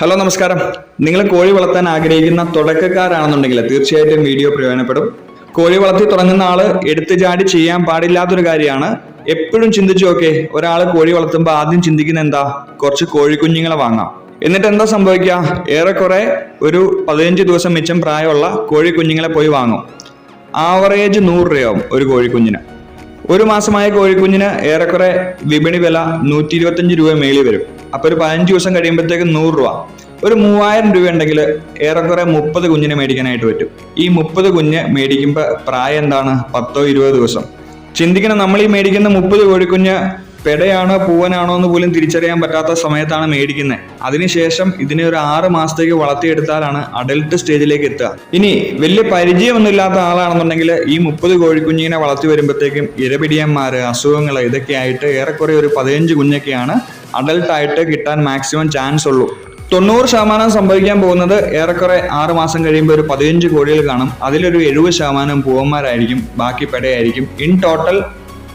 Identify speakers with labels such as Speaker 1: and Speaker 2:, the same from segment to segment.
Speaker 1: Hello നമസ്കാരം. നിങ്ങൾ കോഴി വളർത്താൻ ആഗ്രഹിക്കുന്ന തുടക്കക്കാരാണെന്നുണ്ടെങ്കിൽ തീർച്ചയായിട്ടും വീഡിയോ പ്രയോജനപ്പെടും. കോഴി വളർത്തി തുടങ്ങുന്ന ആൾ എടുത്തു ചാടി ചെയ്യാൻ പാടില്ലാത്തൊരു കാര്യമാണ്. എപ്പോഴും ചിന്തിച്ചു നോക്കേ ഒരാൾ കോഴി വളർത്തുമ്പോൾ ആദ്യം ചിന്തിക്കുന്ന എന്താ? കുറച്ച് കോഴിക്കുഞ്ഞുങ്ങളെ വാങ്ങാം. എന്നിട്ട് എന്താ സംഭവിക്കുക? ഏറെക്കുറെ ഒരു പതിനഞ്ച് ദിവസം മിച്ചം പ്രായമുള്ള കോഴിക്കുഞ്ഞുങ്ങളെ പോയി വാങ്ങും. ആവറേജ് നൂറ് രൂപയാവും ഒരു കോഴിക്കുഞ്ഞിന്. ഒരു മാസമായ കോഴിക്കുഞ്ഞിന് ഏറെക്കുറെ വിപണി വില നൂറ്റി ഇരുപത്തഞ്ച് രൂപ മേളി വരും. അപ്പൊ ഒരു പതിനഞ്ച് ദിവസം കഴിയുമ്പോഴത്തേക്ക് നൂറ് രൂപ. ഒരു മൂവായിരം രൂപ ഉണ്ടെങ്കിൽ ഏറെക്കുറെ മുപ്പത് കുഞ്ഞിനെ മേടിക്കാനായിട്ട് പറ്റും. ഈ മുപ്പത് കുഞ്ഞ് മേടിക്കുമ്പോൾ പ്രായം എന്താണ്? പത്തോ ഇരുപതോ ദിവസം. ചിന്തിക്കണം നമ്മൾ ഈ മേടിക്കുന്ന മുപ്പത് കോഴിക്കുഞ്ഞ് പെടയാണോ പൂവനാണോ എന്ന് പോലും തിരിച്ചറിയാൻ പറ്റാത്ത സമയത്താണ് മേടിക്കുന്നത്. അതിനുശേഷം ഇതിനെ ഒരു ആറ് മാസത്തേക്ക് വളർത്തിയെടുത്താലാണ് അഡൽട്ട് സ്റ്റേജിലേക്ക് എത്തുക. ഇനി വലിയ പരിചയമൊന്നുമില്ലാത്ത ആളാണെന്നുണ്ടെങ്കിൽ ഈ മുപ്പത് കോഴിക്കുഞ്ഞിനെ വളർത്തി വരുമ്പോഴത്തേക്കും ഇരപിടിയന്മാർ അസുഖങ്ങൾ ഇതൊക്കെ ആയിട്ട് ഏറെക്കുറെ ഒരു പതിനഞ്ച് കുഞ്ഞൊക്കെയാണ് അഡൽട്ടായിട്ട് കിട്ടാൻ മാക്സിമം ചാൻസ് ഉള്ളൂ. തൊണ്ണൂറ് ശതമാനം സംഭവിക്കാൻ പോകുന്നത് ഏറെക്കുറെ ആറ് മാസം കഴിയുമ്പോൾ ഒരു പതിനഞ്ച് കോടികൾ കാണും. അതിലൊരു എഴുപത് ശതമാനം പൂവന്മാരായിരിക്കും ബാക്കി പെടയായിരിക്കും. ഇൻ ടോട്ടൽ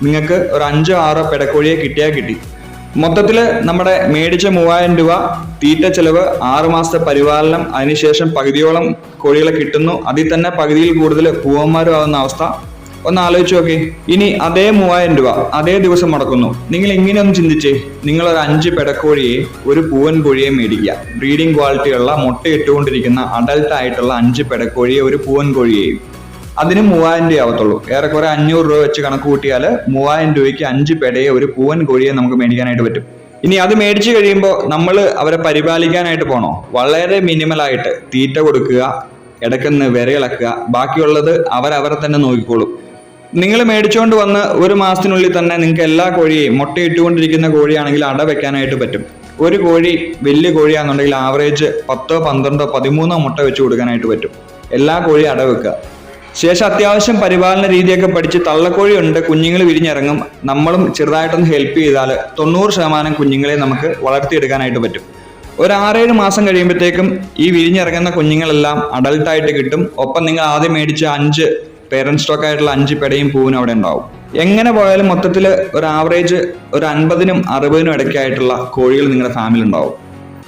Speaker 1: നിങ്ങൾക്ക് ഒരു അഞ്ചോ ആറോ പെടക്കോഴിയെ കിട്ടിയാൽ കിട്ടി. മൊത്തത്തിൽ നമ്മുടെ മേടിച്ച മൂവായിരം രൂപ തീറ്റ ചെലവ് ആറു മാസത്തെ പരിപാലനം അതിനുശേഷം പകുതിയോളം കോഴികളെ കിട്ടുന്നു. അതിൽ തന്നെ പകുതിയിൽ കൂടുതൽ പൂവന്മാരും ആവുന്ന അവസ്ഥ. ഒന്ന് ആലോചിച്ച് നോക്കി. ഇനി അതേ മൂവായിരം രൂപ അതേ ദിവസം മടക്കുന്നു. നിങ്ങൾ ഇങ്ങനെയൊന്ന് ചിന്തിച്ചേ നിങ്ങൾ ഒരു അഞ്ച് പെടക്കോഴിയെ ഒരു പൂവൻ കോഴിയെ മേടിക്കുക. ബ്രീഡിംഗ് ക്വാളിറ്റിയുള്ള മുട്ട ഇട്ടുകൊണ്ടിരിക്കുന്ന അഡൽട്ട് ആയിട്ടുള്ള അഞ്ച് പെടക്കോഴിയെ ഒരു പൂവൻ കോഴിയെയും. അതിന് മൂവായിരം രൂപ ആവത്തുള്ളൂ. ഏറെക്കുറെ അഞ്ഞൂറ് രൂപ വെച്ച് കണക്ക് കൂട്ടിയാൽ മൂവായിരം രൂപയ്ക്ക് അഞ്ച് പെടയെ ഒരു പൂവൻ കോഴിയെ നമുക്ക് മേടിക്കാനായിട്ട് പറ്റും. ഇനി അത് മേടിച്ചു കഴിയുമ്പോൾ നമ്മൾ അവരെ പരിപാലിക്കാനായിട്ട് പോണോ? വളരെ മിനിമലായിട്ട് തീറ്റ കൊടുക്കുക ഇടയ്ക്കൊന്ന് വിരയിളക്കുക. ബാക്കിയുള്ളത് അവരവരെ തന്നെ നോക്കിക്കോളും. നിങ്ങൾ മേടിച്ചുകൊണ്ട് വന്ന് ഒരു മാസത്തിനുള്ളിൽ തന്നെ നിങ്ങൾക്ക് എല്ലാ കോഴിയെയും മുട്ടയിട്ടുകൊണ്ടിരിക്കുന്ന കോഴിയാണെങ്കിൽ അട വെക്കാനായിട്ട് പറ്റും. ഒരു കോഴി വലിയ കോഴിയാണെന്നുണ്ടെങ്കിൽ ആവറേജ് പത്തോ പന്ത്രണ്ടോ പതിമൂന്നോ മുട്ട വെച്ച് കൊടുക്കാനായിട്ട് പറ്റും. എല്ലാ കോഴിയും അട വെക്കുക. ശേഷം അത്യാവശ്യം പരിപാലന രീതിയൊക്കെ പഠിച്ച് തള്ളക്കോഴി ഉണ്ട് കുഞ്ഞുങ്ങൾ വിരിഞ്ഞിറങ്ങും. നമ്മളും ചെറുതായിട്ടൊന്ന് ഹെൽപ്പ് ചെയ്താൽ തൊണ്ണൂറ് ശതമാനം കുഞ്ഞുങ്ങളെ നമുക്ക് വളർത്തിയെടുക്കാനായിട്ട് പറ്റും. ഒരു ആറേഴ് മാസം കഴിയുമ്പോഴത്തേക്കും ഈ വിരിഞ്ഞിറങ്ങുന്ന കുഞ്ഞുങ്ങളെല്ലാം അഡൽട്ടായിട്ട് കിട്ടും. ഒപ്പം നിങ്ങൾ ആദ്യം മേടിച്ച അഞ്ച് പേരന്റ് സ്റ്റോക്ക് ആയിട്ടുള്ള അഞ്ച് പെടയും പൂവിനും അവിടെ ഉണ്ടാവും. എങ്ങനെ പോയാലും മൊത്തത്തിൽ ഒരു ആവറേജ് ഒരു അൻപതിനും അറുപതിനും ഇടയ്ക്കായിട്ടുള്ള കോഴികൾ നിങ്ങളുടെ ഫാമിലി ഉണ്ടാവും.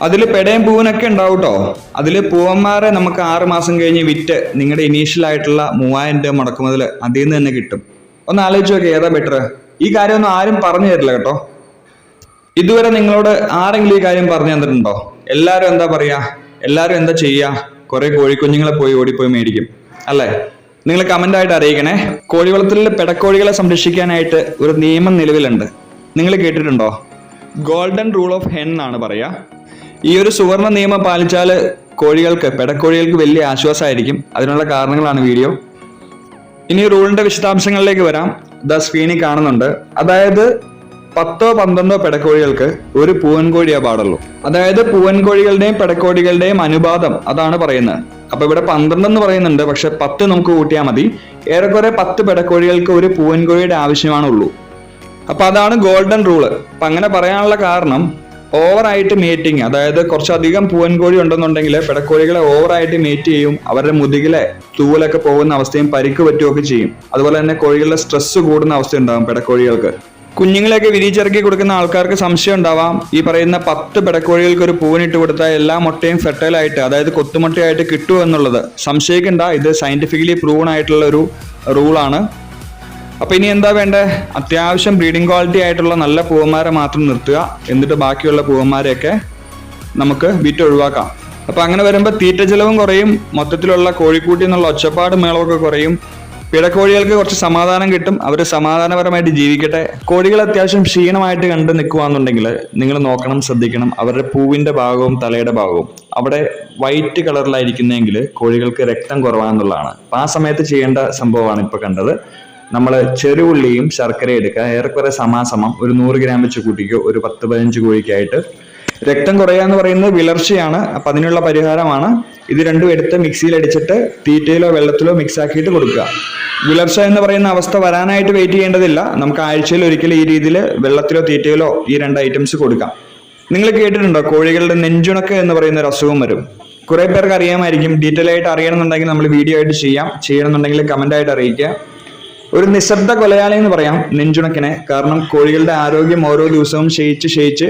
Speaker 1: അതിൽ പെടയും പൂവിനൊക്കെ ഉണ്ടാവും കേട്ടോ അതിൽ പൂവന്മാരെ നമുക്ക് ആറ് മാസം കഴിഞ്ഞ് വിറ്റ് നിങ്ങളുടെ ഇനീഷ്യൽ ആയിട്ടുള്ള മൂവായിരം രൂപ മുടക്കുമുതൽ അതിൽ നിന്ന് തന്നെ കിട്ടും. ഒന്ന് ആലോചിച്ച് നോക്കി ഏതാ ബെറ്റർ ഈ കാര്യമൊന്നും ആരും പറഞ്ഞു തരില്ല കേട്ടോ. ഇതുവരെ നിങ്ങളോട് ആരെങ്കിലും ഈ കാര്യം പറഞ്ഞു തന്നിട്ടുണ്ടോ? എല്ലാവരും എന്താ പറയുക എല്ലാവരും എന്താ ചെയ്യുക കുറേ കോഴിക്കുഞ്ഞുങ്ങളെ പോയി ഓടിപ്പോയി മേടിക്കും. അല്ലേ? നിങ്ങൾ കമന്റ് ആയിട്ട് അറിയിക്കണേ. കോഴിവളത്തിലെ പെടക്കോഴികളെ സംരക്ഷിക്കാനായിട്ട് ഒരു നിയമം നിലവിലുണ്ട്. നിങ്ങൾ കേട്ടിട്ടുണ്ടോ? ഗോൾഡൻ റൂൾ ഓഫ് ഹെൻ എന്നാണ് പറയാ. ഈ ഒരു സുവർണ നിയമം പാലിച്ചാൽ കോഴികൾക്ക് പെടക്കോഴികൾക്ക് വലിയ ആശ്വാസമായിരിക്കും. അതിനുള്ള കാരണങ്ങളാണ് വീഡിയോ ഇനി റൂളിന്റെ വിശദാംശങ്ങളിലേക്ക് വരാം. ദ സ്ക്രീനിൽ കാണുന്നുണ്ട്. അതായത് പത്തോ പന്ത്രണ്ടോ പെടക്കോഴികൾക്ക് ഒരു പൂവൻ കോഴിയേ പാടുള്ളൂ. അതായത് പൂവൻ കോഴികളുടെയും പെടക്കോഴികളുടെയും അനുപാതം അതാണ് പറയുന്നത്. അപ്പൊ ഇവിടെ പന്ത്രണ്ട് എന്ന് പറയുന്നുണ്ട് പക്ഷെ പത്ത് നമുക്ക് കൂട്ടിയാൽ മതി. ഏറെക്കുറെ പത്ത് പെടക്കോഴികൾക്ക് ഒരു പൂവൻകോഴിയുടെ ആവശ്യമാണുള്ളൂ. അപ്പൊ അതാണ് ഗോൾഡൻ റൂൾ. അപ്പൊ അങ്ങനെ പറയാനുള്ള കാരണം ഓവറായിട്ട് മേറ്റിങ് അതായത് കുറച്ചധികം പൂവൻകോഴി ഉണ്ടെന്നുണ്ടെങ്കിൽ പിടക്കോഴികളെ ഓവറായിട്ട് മേറ്റ് ചെയ്യും അവരുടെ മുതുകിലെ തൂവലൊക്കെ പോകുന്ന അവസ്ഥയും പരിക്ക് പറ്റുകയൊക്കെ ചെയ്യും. അതുപോലെ തന്നെ കോഴികളുടെ സ്ട്രെസ് കൂടുന്ന അവസ്ഥ ഉണ്ടാകും പിടക്കോഴികൾക്ക്. കുഞ്ഞുങ്ങളെയൊക്കെ വിരിച്ചിറക്കി കൊടുക്കുന്ന ആൾക്കാർക്ക് സംശയം ഉണ്ടാവാം. ഈ പറയുന്ന പത്ത് പിടക്കോഴികൾക്ക് ഒരു പൂവിനിട്ട് കൊടുത്താൽ എല്ലാ മുട്ടയും ഫെർട്ടൈൽ ആയിട്ട് അതായത് കൊത്തുമുട്ടയായിട്ട് കിട്ടുമോ എന്നുള്ളത്. സംശയിക്കണ്ട ഇത് സയന്റിഫിക്കലി പ്രൂവൺ ആയിട്ടുള്ള ഒരു റൂളാണ് അപ്പോൾ ഇനി എന്താ വേണ്ടേ? അത്യാവശ്യം ബ്രീഡിംഗ് ക്വാളിറ്റി ആയിട്ടുള്ള നല്ല പൂവന്മാരെ മാത്രം നിർത്തുക. എന്നിട്ട് ബാക്കിയുള്ള പൂവന്മാരെയൊക്കെ നമുക്ക് വിറ്റ് ഒഴിവാക്കാം. അപ്പോൾ അങ്ങനെ വരുമ്പോൾ തീറ്റ ചെലവും കുറയും. മൊത്തത്തിലുള്ള കോഴിക്കൂട്ടി എന്നുള്ള ഒച്ചപ്പാട് മേളമൊക്കെ കുറയും. പിടക്കോഴികൾക്ക് കുറച്ച് സമാധാനം കിട്ടും. അവർ സമാധാനപരമായിട്ട് ജീവിക്കട്ടെ. കോഴികൾ അത്യാവശ്യം ക്ഷീണമായിട്ട് കണ്ട് നിൽക്കുകയാണെന്നുണ്ടെങ്കിൽ നിങ്ങൾ നോക്കണം ശ്രദ്ധിക്കണം. അവരുടെ പൂവിന്റെ ഭാഗവും തലയുടെ ഭാഗവും. അവിടെ വൈറ്റ് കളറിലായിരിക്കുന്നെങ്കിൽ കോഴികൾക്ക് രക്തം കുറവാണെന്നുള്ളതാണ്. അപ്പം ആ സമയത്ത് ചെയ്യേണ്ട സംഭവമാണ് ഇപ്പോൾ കണ്ടത്. നമ്മൾ ചെറുഉള്ളിയും ശർക്കര എടുക്കുക. ഏറെക്കുറെ സമാസമം ഒരു നൂറ് ഗ്രാം വെച്ച് കൂട്ടിക്കോ. ഒരു പത്ത് പതിനഞ്ച് കോഴിക്കായിട്ട്. രക്തം കുറയുക എന്ന് പറയുന്നത് വിളർച്ചയാണ്. അപ്പം അതിനുള്ള പരിഹാരമാണ് ഇത് രണ്ടും എടുത്ത് മിക്സിയിൽ അടിച്ചിട്ട് തീറ്റയിലോ വെള്ളത്തിലോ മിക്സ് ആക്കിയിട്ട് കൊടുക്കുക. വിളർച്ച എന്ന് പറയുന്ന അവസ്ഥ വരാനായിട്ട് വെയിറ്റ് ചെയ്യേണ്ടതില്ല. നമുക്ക് ആഴ്ചയിൽ ഒരിക്കൽ ഈ രീതിയിൽ വെള്ളത്തിലോ തീറ്റയിലോ ഈ രണ്ട് ഐറ്റംസ് കൊടുക്കാം. നിങ്ങൾ കേട്ടിട്ടുണ്ടോ? കോഴികളുടെ നെഞ്ചുണക്ക് എന്ന് പറയുന്ന ഒരു അസുഖം വരും. കുറെ പേർക്ക് അറിയാമായിരിക്കും. ഡീറ്റെയിൽ ആയിട്ട് അറിയണമെന്നുണ്ടെങ്കിൽ നമ്മൾ വീഡിയോ ആയിട്ട് ചെയ്യാം. ചെയ്യണമെന്നുണ്ടെങ്കിൽ കമന്റ് ആയിട്ട് അറിയിക്കുക. ഒരു നിശബ്ദ കൊലയാളി എന്ന് പറയാം നെഞ്ചുണക്കിനെ. കാരണം കോഴികളുടെ ആരോഗ്യം ഓരോ ദിവസവും ക്ഷയിച്ച് ക്ഷയിച്ച്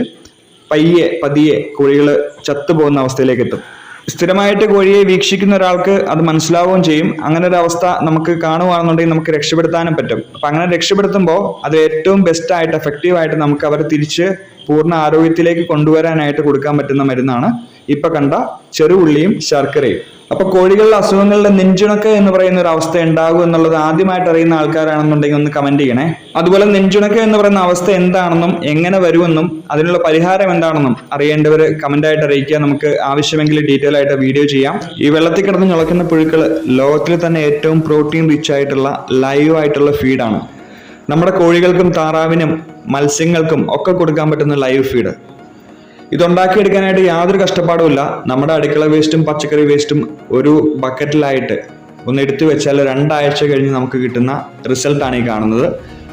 Speaker 1: പയ്യെ പതിയെ കോഴികൾ ചത്തുപോകുന്ന അവസ്ഥയിലേക്ക് എത്തും. സ്ഥിരമായിട്ട് കോഴിയെ വീക്ഷിക്കുന്ന ഒരാൾക്ക് അത് മനസ്സിലാവുകയും ചെയ്യും. അങ്ങനെ ഒരു അവസ്ഥ നമുക്ക് കാണുകയാണെന്നുണ്ടെങ്കിൽ നമുക്ക് രക്ഷപ്പെടുത്താനും പറ്റും. അപ്പൊ അങ്ങനെ രക്ഷപ്പെടുത്തുമ്പോൾ അത് ഏറ്റവും ബെസ്റ്റ് ആയിട്ട് എഫക്റ്റീവ് ആയിട്ട് നമുക്ക് അവരെ തിരിച്ച് പൂർണ ആരോഗ്യത്തിലേക്ക് കൊണ്ടുവരാനായിട്ട് കൊടുക്കാൻ പറ്റുന്ന മരുന്നാണ്. ഇപ്പൊ കണ്ട ചെറുഉള്ളിയും ശർക്കരയും. അപ്പൊ കോഴികളിലെ അസുഖങ്ങളുടെ നെഞ്ചുണക്ക് എന്ന് പറയുന്ന ഒരു അവസ്ഥ ഉണ്ടാകും എന്നുള്ളത് ആദ്യമായിട്ട് അറിയുന്ന ആൾക്കാരാണെന്നുണ്ടെങ്കിൽ ഒന്ന് കമന്റ് ചെയ്യണേ. അതുപോലെ നെഞ്ചുണക്ക് എന്ന് പറയുന്ന അവസ്ഥ എന്താണെന്നും എങ്ങനെ വരുമെന്നും അതിനുള്ള പരിഹാരം എന്താണെന്നും അറിയേണ്ടവർ കമന്റ് ആയിട്ട് അറിയിക്കുക. നമുക്ക് ആവശ്യമെങ്കിൽ ഡീറ്റെയിൽ ആയിട്ട് വീഡിയോ ചെയ്യാം. ഈ വെള്ളത്തിൽ കിടന്ന് ഞുളക്കുന്ന പുഴുക്കൾ ലോകത്തിൽ തന്നെ ഏറ്റവും പ്രോട്ടീൻ റിച്ച് ആയിട്ടുള്ള ലൈവ് ആയിട്ടുള്ള ഫീഡാണ് നമ്മുടെ കോഴികൾക്കും താറാവിനും മത്സ്യങ്ങൾക്കും ഒക്കെ കൊടുക്കാൻ പറ്റുന്ന ലൈവ് ഫീഡ് ഇതുണ്ടാക്കിയെടുക്കാനായിട്ട് യാതൊരു കഷ്ടപ്പാടുമില്ല നമ്മുടെ അടുക്കള വേസ്റ്റും പച്ചക്കറി വേസ്റ്റും ഒരു ബക്കറ്റിലായിട്ട് ഒന്ന് എടുത്തു വെച്ചാൽ രണ്ടാഴ്ച കഴിഞ്ഞ് നമുക്ക് കിട്ടുന്ന റിസൾട്ടാണ് ഈ കാണുന്നത്.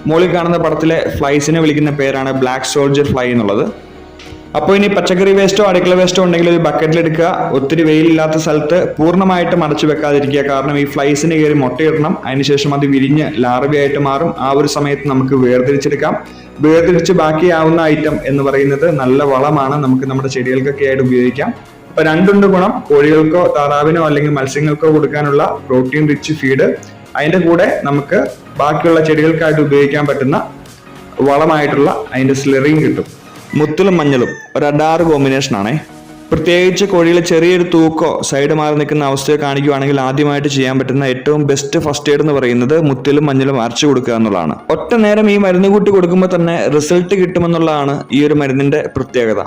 Speaker 1: മുകളിൽ കാണുന്ന പടത്തിലെ ഫ്ലൈസിനെ വിളിക്കുന്ന പേരാണ് ബ്ലാക്ക് സോൾജർ ഫ്ലൈ എന്നുള്ളത്. അപ്പോൾ ഇനി പച്ചക്കറി വേസ്റ്റോ അടുക്കള വേസ്റ്റോ ഉണ്ടെങ്കിൽ ഒരു ബക്കറ്റിലെടുക്കുക ഒത്തിരി വെയിലില്ലാത്ത സ്ഥലത്ത് പൂർണമായിട്ട് മറച്ചു വെക്കാതിരിക്കുക. കാരണം ഈ ഫ്ലൈസിന് കയറി മുട്ടയിടണം. അതിനുശേഷം അത് വിരിഞ്ഞ് ലാർവയായിട്ട് മാറും. ആ ഒരു സമയത്ത് നമുക്ക് വേർതിരിച്ചെടുക്കാം. വേർതിരിച്ച് ബാക്കിയാവുന്ന ഐറ്റം എന്ന് പറയുന്നത് നല്ല വളമാണ്. നമുക്ക് നമ്മുടെ ചെടികൾക്കൊക്കെ ആയിട്ട് ഉപയോഗിക്കാം. അപ്പൊ രണ്ടുണ്ട് ഗുണം. കോഴികൾക്കോ താറാവിനോ അല്ലെങ്കിൽ മത്സ്യങ്ങൾക്കോ കൊടുക്കാനുള്ള പ്രോട്ടീൻ റിച്ച് ഫീഡ് അതിന്റെ കൂടെ നമുക്ക് ബാക്കിയുള്ള ചെടികൾക്കായിട്ട് ഉപയോഗിക്കാൻ പറ്റുന്ന വളമായിട്ടുള്ള അതിന്റെ സ്ലെറിയും കിട്ടും. മുത്തലും മഞ്ഞളും. ഒരു അഡാറ് കോമ്പിനേഷൻ ആണേ. പ്രത്യേകിച്ച് കോഴികളെ ചെറിയൊരു തൂക്കോ സൈഡ് മാറി നിൽക്കുന്ന അവസ്ഥയോ കാണിക്കുകയാണെങ്കിൽ ആദ്യമായിട്ട് ചെയ്യാൻ പറ്റുന്ന ഏറ്റവും ബെസ്റ്റ് ഫസ്റ്റ് എയ്ഡ് എന്ന് പറയുന്നത് മുത്തിലും മഞ്ഞളും അരച്ചു കൊടുക്കുക എന്നുള്ളതാണ്. ഒറ്റ നേരം ഈ മരുന്ന് കൂട്ടി കൊടുക്കുമ്പോൾ തന്നെ റിസൾട്ട് കിട്ടുമെന്നുള്ളതാണ് ഈ ഒരു മരുന്നിന്റെ പ്രത്യേകത.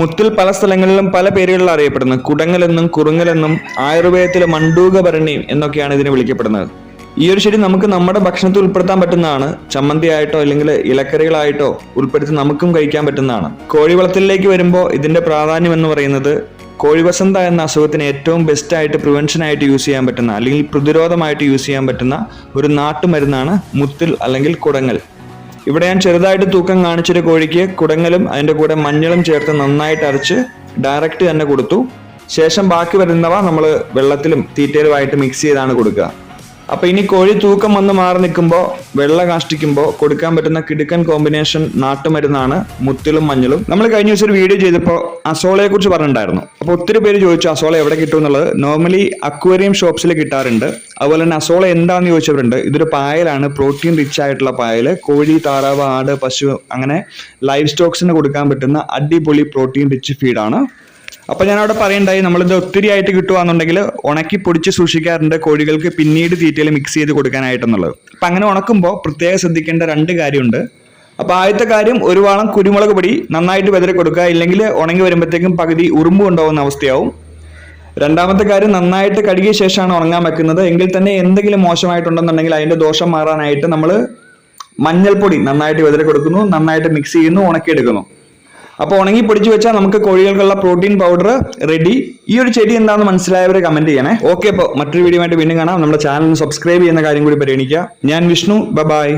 Speaker 1: മുത്തിൽ പല സ്ഥലങ്ങളിലും പല പേരുകളിൽ അറിയപ്പെടുന്നു കുടങ്ങലെന്നും കുറുങ്ങലെന്നും ആയുർവേദത്തിലെ മണ്ടൂക ഭരണിയും എന്നൊക്കെയാണ് ഇതിനെ വിളിക്കപ്പെടുന്നത്. ഈ ഒരു ചെടി നമുക്ക് നമ്മുടെ ഭക്ഷണത്തിൽ ഉൾപ്പെടുത്താൻ പറ്റുന്നതാണ്. ചമ്മന്തി ആയിട്ടോ അല്ലെങ്കിൽ ഇലക്കറികളായിട്ടോ ഉൾപ്പെടുത്തി നമുക്കും കഴിക്കാൻ പറ്റുന്നതാണ്. കോഴി വളത്തിലേക്ക് വരുമ്പോൾ ഇതിന്റെ പ്രാധാന്യം എന്ന് പറയുന്നത് കോഴി വസന്ത എന്ന അസുഖത്തിന് ഏറ്റവും ബെസ്റ്റ് ആയിട്ട് പ്രിവെൻഷൻ ആയിട്ട് യൂസ് ചെയ്യാൻ പറ്റുന്ന അല്ലെങ്കിൽ പ്രതിരോധമായിട്ട് യൂസ് ചെയ്യാൻ പറ്റുന്ന ഒരു നാട്ടുമരുന്നാണ് മുത്തിൽ അല്ലെങ്കിൽ കുടങ്ങൽ. ഇവിടെ ഞാൻ ചെറുതായിട്ട് തൂക്കം കാണിച്ചൊരു കോഴിക്ക് കുടങ്ങലും അതിന്റെ കൂടെ മഞ്ഞളും ചേർത്ത് നന്നായിട്ട് അരച്ച് ഡയറക്റ്റ് തന്നെ കൊടുത്തു. ശേഷം ബാക്കി വരുന്നവ നമ്മൾ വെള്ളത്തിലും തീറ്റയിലുമായിട്ട് മിക്സ് ചെയ്താണ് കൊടുക്കുക. അപ്പൊ ഇനി കോഴി തൂക്കം വന്ന് മാറി നിൽക്കുമ്പോൾ വെള്ള കാഷ്ടിക്കുമ്പോൾ കൊടുക്കാൻ പറ്റുന്ന കിടുക്കൻ കോമ്പിനേഷൻ നാട്ടുമരുന്നാണ് മുത്തിലും മഞ്ഞളും. നമ്മൾ കഴിഞ്ഞ ദിവസം ഒരു വീഡിയോ ചെയ്തപ്പോൾ അസോളയെ കുറിച്ച് പറഞ്ഞിട്ടുണ്ടായിരുന്നു. അപ്പോൾ ഒത്തിരി പേര് ചോദിച്ചു അസോള എവിടെ കിട്ടും എന്നുള്ളത്? നോർമലി അക്വേറിയം ഷോപ്സിൽ കിട്ടാറുണ്ട്. അതുപോലെ തന്നെ അസോള എന്താണെന്ന് ചോദിച്ചവരുണ്ട്. ഇതൊരു പായലാണ് പ്രോട്ടീൻ റിച്ച് ആയിട്ടുള്ള പായൽ. കോഴി താറാവ് ആട് പശു അങ്ങനെ ലൈഫ് സ്റ്റോക്സിന് കൊടുക്കാൻ പറ്റുന്ന അടിപൊളി പ്രോട്ടീൻ റിച്ച് ഫീഡാണ് അപ്പൊ ഞാൻ അവിടെ പറയണ്ടായി നമ്മളിത് ഒത്തിരി ആയിട്ട് കിട്ടുവാന്നുണ്ടെങ്കിൽ ഉണക്കി പൊടിച്ച് സൂക്ഷിക്കാറുണ്ട് കോഴികൾക്ക് പിന്നീട് തീറ്റയിൽ മിക്സ് ചെയ്ത് കൊടുക്കാനായിട്ടെന്നുള്ളത് അപ്പൊ അങ്ങനെ ഉണക്കുമ്പോൾ പ്രത്യേകം ശ്രദ്ധിക്കേണ്ട രണ്ട് കാര്യമുണ്ട്. അപ്പൊ ആദ്യത്തെ കാര്യം ഒരു വാളം കുരുമുളക് പൊടി നന്നായിട്ട് വിതറി കൊടുക്കുക. ഇല്ലെങ്കിൽ ഉണങ്ങി വരുമ്പോഴത്തേക്കും പകുതി ഉറുമ്പ് ഉണ്ടാവുന്ന അവസ്ഥയാവും. രണ്ടാമത്തെ കാര്യം നന്നായിട്ട് കഴുകിയ ശേഷമാണ് ഉണങ്ങാൻ വെക്കുന്നത്. എങ്കിൽ തന്നെ എന്തെങ്കിലും മോശമായിട്ടുണ്ടെന്നുണ്ടെങ്കിൽ അതിന്റെ ദോഷം മാറാനായിട്ട് നമ്മൾ മഞ്ഞൾപ്പൊടി നന്നായിട്ട് വിതറി കൊടുക്കുന്നു നന്നായിട്ട് മിക്സ് ചെയ്യുന്നു ഉണക്കിയെടുക്കുന്നു. അപ്പോൾ ഉണങ്ങി പൊടിച്ചു വെച്ചാൽ നമുക്ക് കോഴികൾക്കുള്ള പ്രോട്ടീൻ പൗഡർ റെഡി. ഈ ഒരു ചെടി എന്താണെന്ന് മനസ്സിലായവർ കമന്റ് ചെയ്യണേ. ഓക്കെ അപ്പോൾ മറ്റൊരു വീഡിയോ ആയിട്ട് വീണ്ടും കാണാം. നമ്മുടെ ചാനൽ സബ്സ്ക്രൈബ് ചെയ്യുന്ന കാര്യം കൂടി പരിഗണിക്കുക. ഞാൻ വിഷ്ണു ബൈ